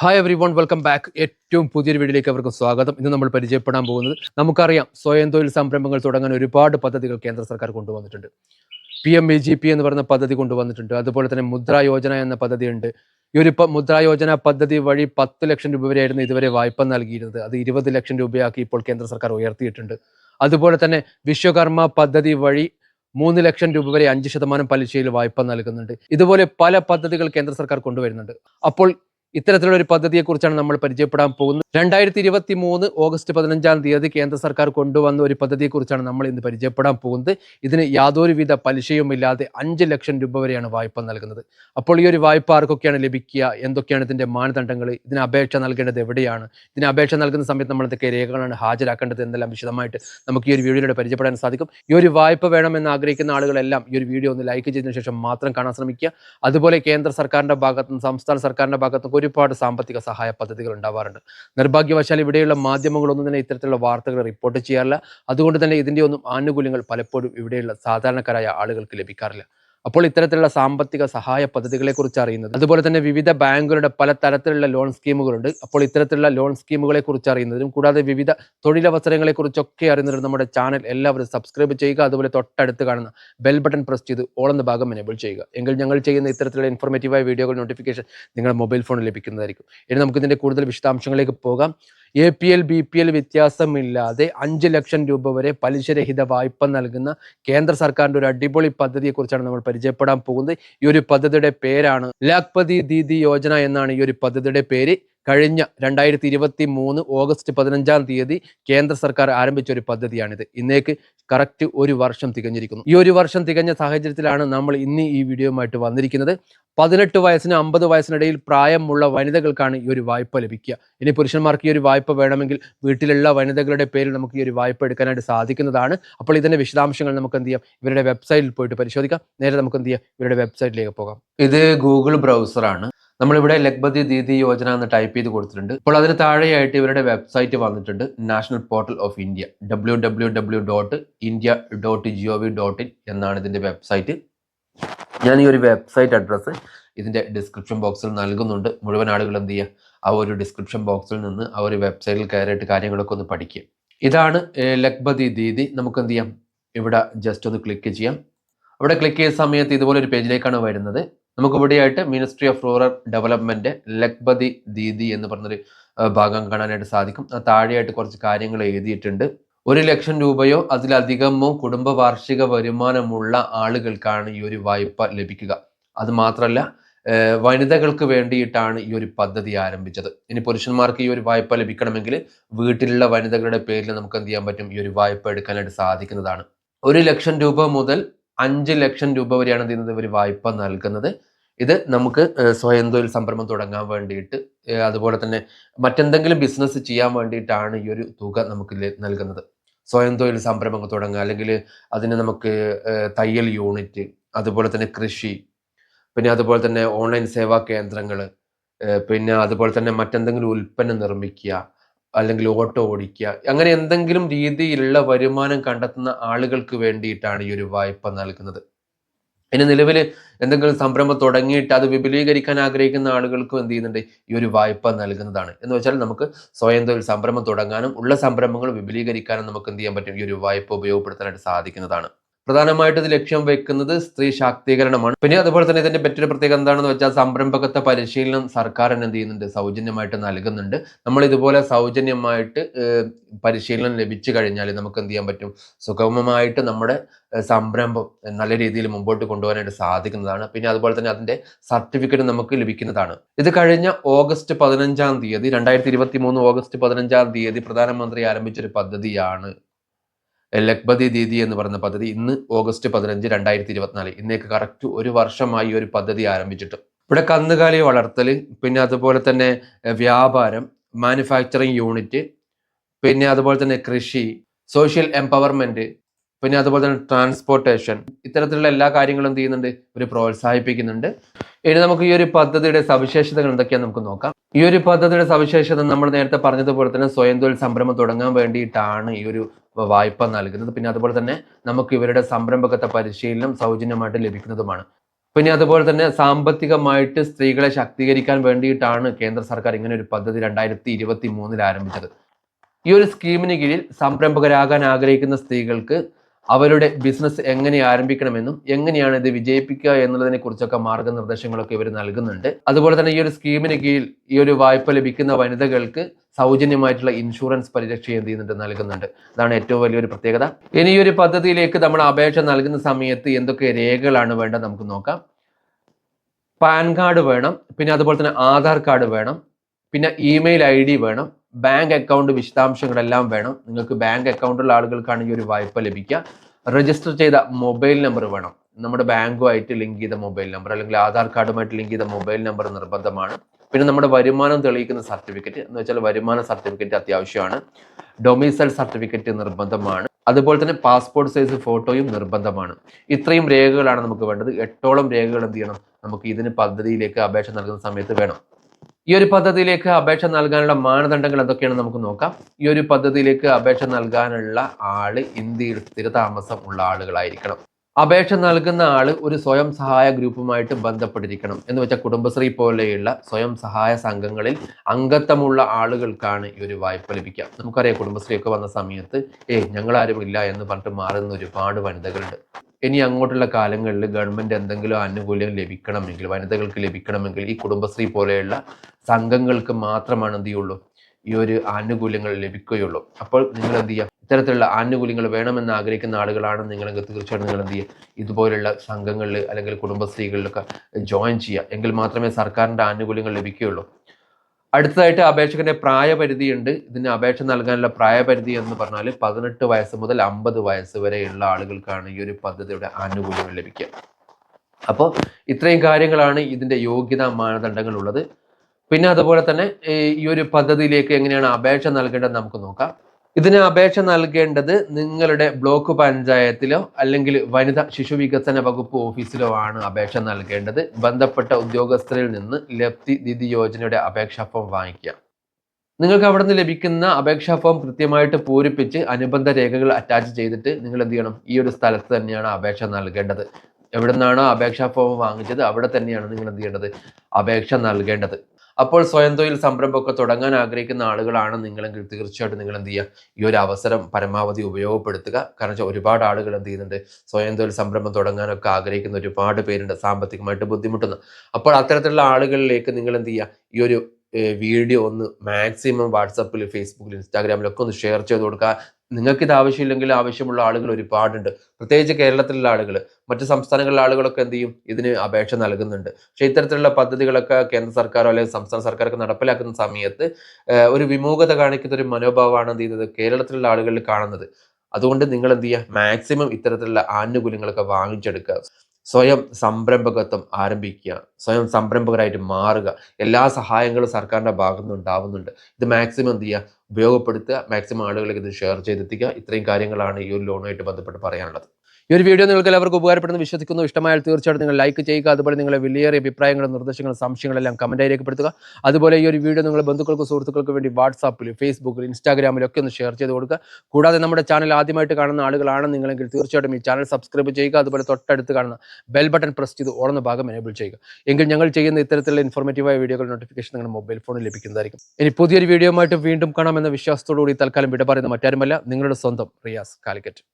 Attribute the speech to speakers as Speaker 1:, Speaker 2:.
Speaker 1: Hi everyone welcome back ഏറ്റവും പുതിയൊരു വീഡിയോയിലേക്ക് അവർക്ക് സ്വാഗതം. ഇന്ന് നമ്മൾ പരിചയപ്പെടാൻ പോകുന്നത് നമുക്കറിയാം സ്വയം തൊഴിൽ സംരംഭങ്ങൾ തുടങ്ങാൻ ഒരുപാട് പദ്ധതികൾ കേന്ദ്ര സർക്കാർ കൊണ്ടുവന്നിട്ടുണ്ട്. P M E G P എന്ന് പറയുന്ന പദ്ധതി കൊണ്ടുവന്നിട്ടുണ്ട്. അതുപോലെ തന്നെ മുദ്ര യോജന എന്ന പദ്ധതിയുണ്ട്. ഈ ഒരു മുദ്ര യോജന പദ്ധതി വഴി പത്ത് ലക്ഷം രൂപ വരെയായിരുന്നു ഇതുവരെ വായ്പ നൽകിയിരുന്നത്. അത് ഇരുപത് ലക്ഷം രൂപയാക്കി ഇപ്പോൾ കേന്ദ്ര സർക്കാർ ഉയർത്തിയിട്ടുണ്ട്. അതുപോലെ തന്നെ വിശ്വകർമ്മ പദ്ധതി വഴി മൂന്ന് ലക്ഷം രൂപ വരെ അഞ്ച് ശതമാനം പലിശയിൽ വായ്പ നൽകുന്നുണ്ട്. ഇതുപോലെ പല പദ്ധതികൾ കേന്ദ്ര സർക്കാർ കൊണ്ടുവരുന്നുണ്ട്. അപ്പോൾ ഇത്തരത്തിലുള്ള ഒരു പദ്ധതിയെക്കുറിച്ചാണ് നമ്മൾ പരിചയപ്പെടാൻ പോകുന്നത്. രണ്ടായിരത്തി ഇരുപത്തി മൂന്ന് ഓഗസ്റ്റ് പതിനഞ്ചാം തീയതി കേന്ദ്ര സർക്കാർ കൊണ്ടുവന്ന ഒരു പദ്ധതിയെക്കുറിച്ചാണ് നമ്മൾ ഇന്ന് പരിചയപ്പെടാൻ പോകുന്നത്. ഇതിന് യാതൊരുവിധ പലിശയും ഇല്ലാതെ അഞ്ച് ലക്ഷം രൂപ വരെയാണ് വായ്പ നൽകുന്നത്. അപ്പോൾ ഈ ഒരു വായ്പ ആർക്കൊക്കെയാണ് ലഭിക്കുക? എന്തൊക്കെയാണ് ഇതിന്റെ മാനദണ്ഡങ്ങൾ? ഇതിന് അപേക്ഷ നൽകേണ്ടത് എവിടെയാണ്? ഇതിന് അപേക്ഷ നൽകുന്ന സമയത്ത് നമ്മൾ എന്തൊക്കെ രേഖകളാണ് ഹാജരാക്കേണ്ടത് എന്നെല്ലാം വിശദമായിട്ട് നമുക്ക് ഈ ഒരു വീഡിയോയിലൂടെ പരിചയപ്പെടാൻ സാധിക്കും. ഈ ഒരു വായ്പ വേണമെന്ന് ആഗ്രഹിക്കുന്ന ആളുകളെല്ലാം ഈ ഒരു വീഡിയോ ഒന്ന് ലൈക്ക് ചെയ്തതിനു ശേഷം മാത്രം കാണാൻ ശ്രമിക്കുക. അതുപോലെ കേന്ദ്ര സർക്കാരിന്റെ ഭാഗത്തും സംസ്ഥാന സർക്കാരിന്റെ ഭാഗത്തുനിന്ന് ഒരുപാട് സാമ്പത്തിക സഹായ പദ്ധതികൾ ഉണ്ടാവാറുണ്ട്. നിർഭാഗ്യവശാൽ ഇവിടെയുള്ള മാധ്യമങ്ങളൊന്നും തന്നെ ഇത്തരത്തിലുള്ള വാർത്തകൾ റിപ്പോർട്ട് ചെയ്യാറില്ല. അതുകൊണ്ട് തന്നെ ഇതിന്റെ ഒന്നും ആനുകൂല്യങ്ങൾ പലപ്പോഴും ഇവിടെയുള്ള സാധാരണക്കാരായ ആളുകൾക്ക് ലഭിക്കാറില്ല. അപ്പോൾ ഇത്തരത്തിലുള്ള സാമ്പത്തിക സഹായ പദ്ധതികളെ കുറിച്ച് അറിയുന്നത്. അതുപോലെ തന്നെ വിവിധ ബാങ്കുകളുടെ പല തരത്തിലുള്ള ലോൺ സ്കീമുകളുണ്ട്. അപ്പോൾ ഇത്തരത്തിലുള്ള ലോൺ സ്കീമുകളെ കുറിച്ച് അറിയുന്നതിനും കൂടാതെ വിവിധ തൊഴിലവസരങ്ങളെ കുറിച്ചൊക്കെ അറിയുന്നതിനും നമ്മുടെ ചാനൽ എല്ലാവരും സബ്സ്ക്രൈബ് ചെയ്യുക. അതുപോലെ തൊട്ടടുത്ത് കാണുന്ന ബെൽ ബട്ടൺ പ്രസ് ചെയ്ത് ഓൾ എന്ന ഭാഗം എനേബിൾ ചെയ്യുക. എങ്കിൽ ഞങ്ങൾ ചെയ്യുന്ന ഇത്തരത്തിലുള്ള ഇൻഫോർമേറ്റീവായ വീഡിയോകൾ നോട്ടിഫിക്കേഷൻ നിങ്ങളുടെ മൊബൈൽ ഫോണിൽ ലഭിക്കുന്നതായിരിക്കും. ഇനി നമുക്ക് ഇതിന്റെ കൂടുതൽ വിശദാംശങ്ങളിലേക്ക് പോകാം. A P L B P L വ്യത്യാസമില്ലാതെ അഞ്ച് ലക്ഷം രൂപ വരെ പലിശരഹിത വായ്പ നൽകുന്ന കേന്ദ്ര സർക്കാരിന്റെ ഒരു അടിപൊളി പദ്ധതിയെക്കുറിച്ചാണ് നമ്മൾ പരിചയപ്പെടാൻ പോകുന്നത്. ഈ ഒരു പദ്ധതിയുടെ പേരാണ് ലാഖ്പതി ദീദി യോജന എന്നാണ് ഈ ഒരു പദ്ധതിയുടെ പേര്. കഴിഞ്ഞ രണ്ടായിരത്തി ഇരുപത്തി മൂന്ന് ഓഗസ്റ്റ് പതിനഞ്ചാം തീയതി കേന്ദ്ര സർക്കാർ ആരംഭിച്ച ഒരു പദ്ധതിയാണിത്. ഇന്നേക്ക് കറക്റ്റ് ഒരു വർഷം തികഞ്ഞിരിക്കുന്നു. ഈ ഒരു വർഷം തികഞ്ഞ സാഹചര്യത്തിലാണ് നമ്മൾ ഇന്ന് ഈ വീഡിയോയുമായിട്ട് വന്നിരിക്കുന്നത്. പതിനെട്ട് വയസ്സിന് അമ്പത് വയസ്സിനിടയിൽ പ്രായമുള്ള വനിതകൾക്കാണ് ഈ ഒരു വായ്പ ലഭിക്കുക. ഇനി പുരുഷന്മാർക്ക് ഈ ഒരു വായ്പ വേണമെങ്കിൽ വീട്ടിലുള്ള വനിതകളുടെ പേരിൽ നമുക്ക് ഈ ഒരു വായ്പ എടുക്കാനായിട്ട് സാധിക്കുന്നതാണ്. അപ്പോൾ ഇതിന്റെ വിശദാംശങ്ങൾ നമുക്ക് എന്ത് ചെയ്യാം? ഇവരുടെ വെബ്സൈറ്റിൽ പോയിട്ട് പരിശോധിക്കാം. നേരെ നമുക്ക് എന്ത് ചെയ്യാം? ഇവരുടെ വെബ്സൈറ്റിലേക്ക് പോകാം. ഇത് ഗൂഗിൾ ബ്രൗസറാണ്. നമ്മളിവിടെ ലഖ്പതി ദീദി യോജന എന്ന് ടൈപ്പ് ചെയ്ത് കൊടുത്തിട്ടുണ്ട്. അപ്പോൾ അതിന് താഴെയായിട്ട് ഇവരുടെ വെബ്സൈറ്റ് വന്നിട്ടുണ്ട്. National portal of India. W dot India dot dot in എന്നാണ് ഇതിന്റെ വെബ്സൈറ്റ്. ഞാൻ ഈ ഒരു വെബ്സൈറ്റ് അഡ്രസ്സ് ഇതിന്റെ ഡിസ്ക്രിപ്ഷൻ ബോക്സിൽ നൽകുന്നുണ്ട്. മുഴുവൻ ആളുകൾ എന്ത് ചെയ്യുക? ആ ഒരു ഡിസ്ക്രിപ്ഷൻ ബോക്സിൽ നിന്ന് ആ ഒരു വെബ്സൈറ്റിൽ കയറിയിട്ട് കാര്യങ്ങളൊക്കെ ഒന്ന് പഠിക്കുക. ഇതാണ് ലഖ്പതി ദീദി. നമുക്ക് എന്ത് ചെയ്യാം? ഇവിടെ ജസ്റ്റ് ഒന്ന് ക്ലിക്ക് ചെയ്യാം. അവിടെ ക്ലിക്ക് ചെയ്ത സമയത്ത് ഇതുപോലെ ഒരു പേജിലേക്കാണ് വരുന്നത്. നമുക്ക് ഇവിടെയായിട്ട് ministry of rural development Lakhpati Didi എന്ന് പറഞ്ഞൊരു ഭാഗം കാണാനായിട്ട് സാധിക്കും. താഴെയായിട്ട് കുറച്ച് കാര്യങ്ങൾ എഴുതിയിട്ടുണ്ട്. ഒരു ലക്ഷം രൂപയോ അതിലധികമോ കുടുംബ വാർഷിക വരുമാനമുള്ള ആളുകൾക്കാണ് ഈ ഒരു വായ്പ ലഭിക്കുക. അത് മാത്രമല്ല വനിതകൾക്ക് വേണ്ടിയിട്ടാണ് ഈ ഒരു പദ്ധതി ആരംഭിച്ചത്. ഇനി പുരുഷന്മാർക്ക് ഈ ഒരു വായ്പ ലഭിക്കണമെങ്കിൽ വീട്ടിലുള്ള വനിതകളുടെ പേരിൽ നമുക്ക് എന്ത് ചെയ്യാൻ പറ്റും? ഈ ഒരു വായ്പ എടുക്കാനായിട്ട് സാധിക്കുന്നതാണ്. ഒരു ലക്ഷം രൂപ മുതൽ അഞ്ച് ലക്ഷം രൂപ വരെയാണ് എന്ത് ചെയ്യുന്നത്? ഇവർ വായ്പ നൽകുന്നത്. ഇത് നമുക്ക് സ്വയം തൊഴിൽ സംരംഭം തുടങ്ങാൻ വേണ്ടിയിട്ട് അതുപോലെ തന്നെ മറ്റെന്തെങ്കിലും ബിസിനസ് ചെയ്യാൻ വേണ്ടിയിട്ടാണ് ഈ ഒരു തുക നമുക്ക് നൽകുന്നത്. സ്വയം തൊഴിൽ സംരംഭങ്ങൾ തുടങ്ങുക. അല്ലെങ്കിൽ അതിന് നമുക്ക് തയ്യൽ യൂണിറ്റ് അതുപോലെ തന്നെ കൃഷി പിന്നെ അതുപോലെ തന്നെ ഓൺലൈൻ സേവാ കേന്ദ്രങ്ങൾ പിന്നെ അതുപോലെ തന്നെ മറ്റെന്തെങ്കിലും ഉൽപ്പന്നം നിർമ്മിക്കുക അല്ലെങ്കിൽ ഓട്ടോ ഓടിക്കുക. അങ്ങനെ എന്തെങ്കിലും രീതിയിലുള്ള വരുമാനം കണ്ടെത്തുന്ന ആളുകൾക്ക് വേണ്ടിയിട്ടാണ് ഈ ഒരു വായ്പ നൽകുന്നത്. ഇനി നിലവിൽ എന്തെങ്കിലും സംരംഭം തുടങ്ങിയിട്ട് അത് വിപുലീകരിക്കാൻ ആഗ്രഹിക്കുന്ന ആളുകൾക്കും എന്ത് ചെയ്യുന്നുണ്ട്? ഈ ഒരു വായ്പ നൽകുന്നതാണ്. എന്ന് വെച്ചാൽ നമുക്ക് സ്വയം തൊഴിൽ സംരംഭം തുടങ്ങാനും ഉള്ള സംരംഭങ്ങൾ വിപുലീകരിക്കാനും നമുക്ക് എന്ത് ചെയ്യാൻ പറ്റും? ഈ ഒരു വായ്പ ഉപയോഗപ്പെടുത്താനായിട്ട് സാധിക്കുന്നതാണ്. പ്രധാനമായിട്ട് ഇത് ലക്ഷ്യം വെക്കുന്നത് സ്ത്രീ ശാക്തീകരണമാണ്. പിന്നെ അതുപോലെ തന്നെ ഇതിന്റെ മറ്റൊരു പ്രത്യേകത എന്താണെന്ന് വെച്ചാൽ സംരംഭകത്വ പരിശീലനം സർക്കാർ എന്ത് ചെയ്യുന്നുണ്ട് സൗജന്യമായിട്ട് നൽകുന്നുണ്ട്. നമ്മൾ ഇതുപോലെ സൗജന്യമായിട്ട് പരിശീലനം ലഭിച്ചു കഴിഞ്ഞാൽ നമുക്ക് എന്ത് ചെയ്യാൻ പറ്റും? സുഗമമായിട്ട് നമ്മുടെ സംരംഭം നല്ല രീതിയിൽ മുമ്പോട്ട് കൊണ്ടുപോകാനായിട്ട് സാധിക്കുന്നതാണ്. പിന്നെ അതുപോലെ തന്നെ അതിന്റെ സർട്ടിഫിക്കറ്റ് നമുക്ക് ലഭിക്കുന്നതാണ്. ഇത് കഴിഞ്ഞ ഓഗസ്റ്റ് പതിനഞ്ചാം തീയതി രണ്ടായിരത്തി ഇരുപത്തി മൂന്ന് ഓഗസ്റ്റ് പതിനഞ്ചാം തീയതി പ്രധാനമന്ത്രി ആരംഭിച്ച ഒരു പദ്ധതിയാണ് ലഖ്പതി ദീദി എന്ന് പറയുന്ന പദ്ധതി ഇന്ന് ഓഗസ്റ്റ് പതിനഞ്ച് രണ്ടായിരത്തി ഇരുപത്തിനാല്. ഇന്നേക്ക് കറക്റ്റ് ഒരു വർഷമായി ഒരു പദ്ധതി ആരംഭിച്ചിട്ട്. ഇവിടെ കന്നുകാലി വളർത്തൽ പിന്നെ അതുപോലെ തന്നെ വ്യാപാരം മാനുഫാക്ചറിങ് യൂണിറ്റ് പിന്നെ അതുപോലെ തന്നെ കൃഷി സോഷ്യൽ എംപവർമെന്റ് പിന്നെ അതുപോലെ തന്നെ ട്രാൻസ്പോർട്ടേഷൻ ഇത്തരത്തിലുള്ള എല്ലാ കാര്യങ്ങളും എന്ത് ചെയ്യുന്നുണ്ട്? ഇവർ പ്രോത്സാഹിപ്പിക്കുന്നുണ്ട്. ഇനി നമുക്ക് ഈ ഒരു പദ്ധതിയുടെ സവിശേഷതകൾ എന്തൊക്കെയാണെന്ന് നമുക്ക് നോക്കാം. ഈ ഒരു പദ്ധതിയുടെ സവിശേഷത നമ്മൾ നേരത്തെ പറഞ്ഞതുപോലെ തന്നെ സ്വയം തൊഴിൽ സംരംഭം തുടങ്ങാൻ വേണ്ടിയിട്ടാണ് ഈ ഒരു വായ്പ നൽകുന്നത്. പിന്നെ അതുപോലെ തന്നെ നമുക്ക് ഇവരുടെ സംരംഭകത്വ പരിശീലനം സൗജന്യമായിട്ട് ലഭിക്കുന്നതുമാണ്. പിന്നെ അതുപോലെ തന്നെ സാമ്പത്തികമായിട്ട് സ്ത്രീകളെ ശാക്തീകരിക്കാൻ വേണ്ടിയിട്ടാണ് കേന്ദ്ര സർക്കാർ ഇങ്ങനെ ഒരു പദ്ധതി രണ്ടായിരത്തി ഇരുപത്തി മൂന്നിൽ ആരംഭിച്ചത്. ഈ ഒരു സ്കീമിന് കീഴിൽ സംരംഭകരാകാൻ ആഗ്രഹിക്കുന്ന സ്ത്രീകൾക്ക് അവരുടെ ബിസിനസ് എങ്ങനെ ആരംഭിക്കണമെന്നും എങ്ങനെയാണ് ഇത് വിജയിപ്പിക്കുക എന്നുള്ളതിനെ കുറിച്ചൊക്കെ മാർഗനിർദ്ദേശങ്ങളൊക്കെ ഇവർ നൽകുന്നുണ്ട്. അതുപോലെ തന്നെ ഈ ഒരു സ്കീമിന് കീഴിൽ ഈ ഒരു വായ്പ ലഭിക്കുന്ന വനിതകൾക്ക് സൗജന്യമായിട്ടുള്ള ഇൻഷുറൻസ് പരിരക്ഷ എന്ത് ചെയ്യുന്നുണ്ട് നൽകുന്നുണ്ട്. അതാണ് ഏറ്റവും വലിയൊരു പ്രത്യേകത. ഇനി ഈ ഒരു പദ്ധതിയിലേക്ക് നമ്മൾ അപേക്ഷ നൽകുന്ന സമയത്ത് എന്തൊക്കെ രേഖകളാണ് വേണ്ടത് നമുക്ക് നോക്കാം. പാൻ കാർഡ് വേണം പിന്നെ അതുപോലെ തന്നെ ആധാർ കാർഡ് വേണം പിന്നെ ഇമെയിൽ ഐ ഡി വേണം ബാങ്ക് അക്കൗണ്ട് വിശദാംശങ്ങളെല്ലാം വേണം. നിങ്ങൾക്ക് ബാങ്ക് അക്കൗണ്ടുള്ള ആളുകൾക്കാണ് ഒരു വായ്പ ലഭിക്കുക. രജിസ്റ്റർ ചെയ്ത മൊബൈൽ നമ്പർ വേണം. നമ്മുടെ ബാങ്കുമായിട്ട് ലിങ്ക് ചെയ്ത മൊബൈൽ നമ്പർ അല്ലെങ്കിൽ ആധാർ കാർഡുമായിട്ട് ലിങ്ക് ചെയ്ത മൊബൈൽ നമ്പർ നിർബന്ധമാണ്. പിന്നെ നമ്മുടെ വരുമാനം തെളിയിക്കുന്ന സർട്ടിഫിക്കറ്റ് എന്ന് വെച്ചാൽ വരുമാന സർട്ടിഫിക്കറ്റ് അത്യാവശ്യമാണ്. ഡൊമിസൈൽ സർട്ടിഫിക്കറ്റ് നിർബന്ധമാണ്. അതുപോലെ തന്നെ പാസ്പോർട്ട് സൈസ് ഫോട്ടോയും നിർബന്ധമാണ്. ഇത്രയും രേഖകളാണ് നമുക്ക് വേണ്ടത്. എട്ടോളം രേഖകൾ എന്ത് ചെയ്യണം? നമുക്ക് ഇതിന് പദ്ധതിയിലേക്ക് അപേക്ഷ നൽകുന്ന സമയത്ത് വേണം. ഈ ഒരു പദ്ധതിയിലേക്ക് അപേക്ഷ നൽകാനുള്ള മാനദണ്ഡങ്ങൾ എന്തൊക്കെയാണെന്ന് നമുക്ക് നോക്കാം. ഈ ഒരു പദ്ധതിയിലേക്ക് അപേക്ഷ നൽകാനുള്ള ആൾ ഇന്ത്യയിൽ സ്ഥിരതാമസം ഉള്ള ആളുകളായിരിക്കണം. അപേക്ഷ നൽകുന്ന ആൾ ഒരു സ്വയം സഹായ ഗ്രൂപ്പുമായിട്ട് ബന്ധപ്പെട്ടിരിക്കണം എന്ന് വെച്ചാൽ കുടുംബശ്രീ പോലെയുള്ള സ്വയം സഹായ സംഘങ്ങളിൽ അംഗത്വമുള്ള ആളുകൾക്കാണ് ഈ ഒരു വായ്പ ലഭിക്കുക. നമുക്കറിയാം കുടുംബശ്രീ ഒക്കെ വന്ന സമയത്ത് ഏയ് ഞങ്ങളാരും ഇല്ല എന്ന് പറഞ്ഞിട്ട് മാറുന്ന ഒരുപാട് വനിതകളുണ്ട്. ഇനി അങ്ങോട്ടുള്ള കാലങ്ങളിൽ ഗവൺമെന്റ് എന്തെങ്കിലും ആനുകൂല്യം ലഭിക്കണമെങ്കിൽ വനിതകൾക്ക് ലഭിക്കണമെങ്കിൽ ഈ കുടുംബശ്രീ പോലെയുള്ള സംഘങ്ങൾക്ക് മാത്രമാണ് എന്ത് ചെയ്യുള്ളൂ? ഈ ഒരു ആനുകൂല്യങ്ങൾ ലഭിക്കുകയുള്ളൂ. അപ്പോൾ നിങ്ങൾ എന്ത് ചെയ്യുക ഇത്തരത്തിലുള്ള ആനുകൂല്യങ്ങൾ വേണമെന്ന് ആഗ്രഹിക്കുന്ന ആളുകളാണ് നിങ്ങളെങ്കിൽ തീർച്ചയായിട്ടും നിങ്ങൾ എന്ത് ചെയ്യുക? ഇതുപോലുള്ള സംഘങ്ങളിൽ അല്ലെങ്കിൽ കുടുംബശ്രീകളിലൊക്കെ ജോയിൻ ചെയ്യുക. എങ്കിൽ മാത്രമേ സർക്കാരിന്റെ ആനുകൂല്യങ്ങൾ ലഭിക്കുകയുള്ളൂ. അടുത്തതായിട്ട് അപേക്ഷകന്റെ പ്രായപരിധി ഉണ്ട് ഇതിന് അപേക്ഷ നൽകാനുള്ള പ്രായപരിധി എന്ന് പറഞ്ഞാൽ പതിനെട്ട് വയസ്സ് മുതൽ അമ്പത് വയസ്സ് വരെയുള്ള ആളുകൾക്കാണ് ഈ ഒരു പദ്ധതിയുടെ ആനുകൂല്യം ലഭിക്കുക. അപ്പോൾ ഇത്രയും കാര്യങ്ങളാണ് ഇതിന്റെ യോഗ്യതാ മാനദണ്ഡങ്ങൾ ഉള്ളത് പിന്നെ അതുപോലെ തന്നെ ഈ ഒരു പദ്ധതിയിലേക്ക് എങ്ങനെയാണ് അപേക്ഷ നൽകേണ്ടത് നമുക്ക് നോക്കാം. ഇതിന് അപേക്ഷ നൽകേണ്ടത് നിങ്ങളുടെ ബ്ലോക്ക് പഞ്ചായത്തിലോ അല്ലെങ്കിൽ വനിതാ ശിശു വികസന വകുപ്പ് ഓഫീസിലോ ആണ് അപേക്ഷ നൽകേണ്ടത്. ബന്ധപ്പെട്ട ഉദ്യോഗസ്ഥരിൽ നിന്ന് ലബ്ധി നിധി യോജനയുടെ അപേക്ഷാ ഫോം വാങ്ങിക്കുക. നിങ്ങൾക്ക് അവിടെ നിന്ന് ലഭിക്കുന്ന അപേക്ഷാ ഫോം കൃത്യമായിട്ട് പൂരിപ്പിച്ച് അനുബന്ധ രേഖകൾ അറ്റാച്ച് ചെയ്തിട്ട് നിങ്ങൾ എന്ത് ചെയ്യണം? ഈ ഒരു സ്ഥലത്ത് തന്നെയാണ് അപേക്ഷ നൽകേണ്ടത്. എവിടെ നിന്നാണോ അപേക്ഷാ ഫോം വാങ്ങിച്ചത് അവിടെ തന്നെയാണ് നിങ്ങൾ എന്ത് ചെയ്യേണ്ടത്? അപേക്ഷ നൽകേണ്ടത്. അപ്പോൾ സ്വയം തൊഴിൽ സംരംഭമൊക്കെ തുടങ്ങാൻ ആഗ്രഹിക്കുന്ന ആളുകളാണ് നിങ്ങളെങ്കിൽ തീർച്ചയായിട്ടും നിങ്ങൾ എന്ത് ചെയ്യുക? ഈ ഒരു അവസരം പരമാവധി ഉപയോഗപ്പെടുത്തുക. കാരണം വെച്ചാൽ ഒരുപാട് ആളുകൾ എന്ത് ചെയ്യുന്നുണ്ട്? സ്വയം തൊഴിൽ സംരംഭം തുടങ്ങാനൊക്കെ ആഗ്രഹിക്കുന്ന ഒരുപാട് പേരുണ്ട് സാമ്പത്തികമായിട്ട് ബുദ്ധിമുട്ടുന്ന. അപ്പോൾ അത്തരത്തിലുള്ള ആളുകളിലേക്ക് നിങ്ങൾ എന്ത് ചെയ്യുക? ഈ ഒരു വീഡിയോ ഒന്ന് മാക്സിമം വാട്സപ്പിൽ ഫേസ്ബുക്കിൽ ഇൻസ്റ്റാഗ്രാമിലൊക്കെ ഒന്ന് ഷെയർ ചെയ്ത് കൊടുക്കുക. നിങ്ങൾക്ക് ഇത് ആവശ്യമില്ലെങ്കിൽ ആവശ്യമുള്ള ആളുകൾ ഒരുപാടുണ്ട്. പ്രത്യേകിച്ച് കേരളത്തിലുള്ള ആളുകൾ. മറ്റു സംസ്ഥാനങ്ങളിലെ ആളുകളൊക്കെ എന്ത് ചെയ്യും? ഇതിന് അപേക്ഷ നൽകുന്നുണ്ട്. പക്ഷേ ഇത്തരത്തിലുള്ള പദ്ധതികളൊക്കെ കേന്ദ്ര സർക്കാരോ അല്ലെങ്കിൽ സംസ്ഥാന സർക്കാരൊക്കെ നടപ്പിലാക്കുന്ന സമയത്ത് ഒരു വിമുഖത കാണിക്കുന്ന ഒരു മനോഭാവമാണ് എന്ത് ചെയ്യുന്നത്? കേരളത്തിലുള്ള ആളുകളിൽ കാണുന്നത്. അതുകൊണ്ട് നിങ്ങൾ എന്ത് ചെയ്യുക? മാക്സിമം ഇത്തരത്തിലുള്ള ആനുകൂല്യങ്ങളൊക്കെ വാങ്ങിച്ചെടുക്കുക. സ്വയം സംരംഭകത്വം ആരംഭിക്കുക സ്വയം സംരംഭകരായിട്ട് മാറുക. എല്ലാ സഹായങ്ങളും സർക്കാരിന്റെ ഭാഗത്തുനിന്ന് ഉണ്ടാവുന്നുണ്ട്. ഇത് മാക്സിമം എന്ത് ചെയ്യുക? ഉപയോഗപ്പെടുത്തുക. മാക്സിമം ആളുകളിലേക്ക് ഇത് ഷെയർ ചെയ്തെത്തിക്കുക. ഇത്രയും കാര്യങ്ങളാണ് ഈ ഒരു ലോണുമായിട്ട് ബന്ധപ്പെട്ട് പറയാനുള്ളത്. ഈ ഒരു വീഡിയോ നിങ്ങൾക്ക് എല്ലാവർക്കും ഉപകാരപ്പെടുന്നു. വിശ്വസിക്കുന്നു. ഇഷ്ടമായാൽ തീർച്ചയായിട്ടും നിങ്ങൾ ലൈക്ക് ചെയ്യുക. അതുപോലെ നിങ്ങളെ വിലയേറിയ അഭിപ്രായങ്ങളും നിർദ്ദേശങ്ങളും സംശയങ്ങളെല്ലാം കമന്റായി രേഖപ്പെടുത്തുക. അതുപോലെ ഈ ഒരു വീഡിയോ നിങ്ങൾ ബന്ധുക്കൾക്കും സുഹൃത്തുക്കൾക്കും വേണ്ടി വാട്സാപ്പിൽ ഫേസ്ബുക്കിൽ ഇൻസ്റ്റാഗ്രാമിലൊക്കെ ഒന്ന് ഷെയർ ചെയ്ത് കൊടുക്കുക. കൂടാതെ നമ്മുടെ ചാനൽ ആദ്യമായിട്ട് കാണുന്ന ആളുകളാണ് നിങ്ങളെങ്കിൽ തീർച്ചയായിട്ടും ഈ ചാനൽ സബ്സ്ക്രൈബ് ചെയ്യുക. അതുപോലെ തൊട്ടടുത്ത് കാണുന്ന ബെൽ ബട്ടൺ പ്രസ് ചെയ്ത് ഓടുന്ന ഭാഗം എനേബിൾ ചെയ്യുക. എങ്കിൽ ഞങ്ങൾ ചെയ്യുന്ന ഇത്തരത്തിലുള്ള ഇൻഫോർമേറ്റീവായ വീഡിയോകൾ നോട്ടിഫിക്കേഷൻ നിങ്ങളുടെ മൊബൈൽ ഫോണിൽ ലഭിക്കുന്നതായിരിക്കും. ഇനി പുതിയൊരു വീഡിയോയുമായിട്ട് വീണ്ടും കാണാമെന്ന വിശ്വാസത്തോടുകൂടി തൽക്കാലം വിട പറയുന്ന മറ്റാരുമല്ല. നിങ്ങളുടെ സ്വന്തം റിയാസ് കാലിക്കറ്റ്.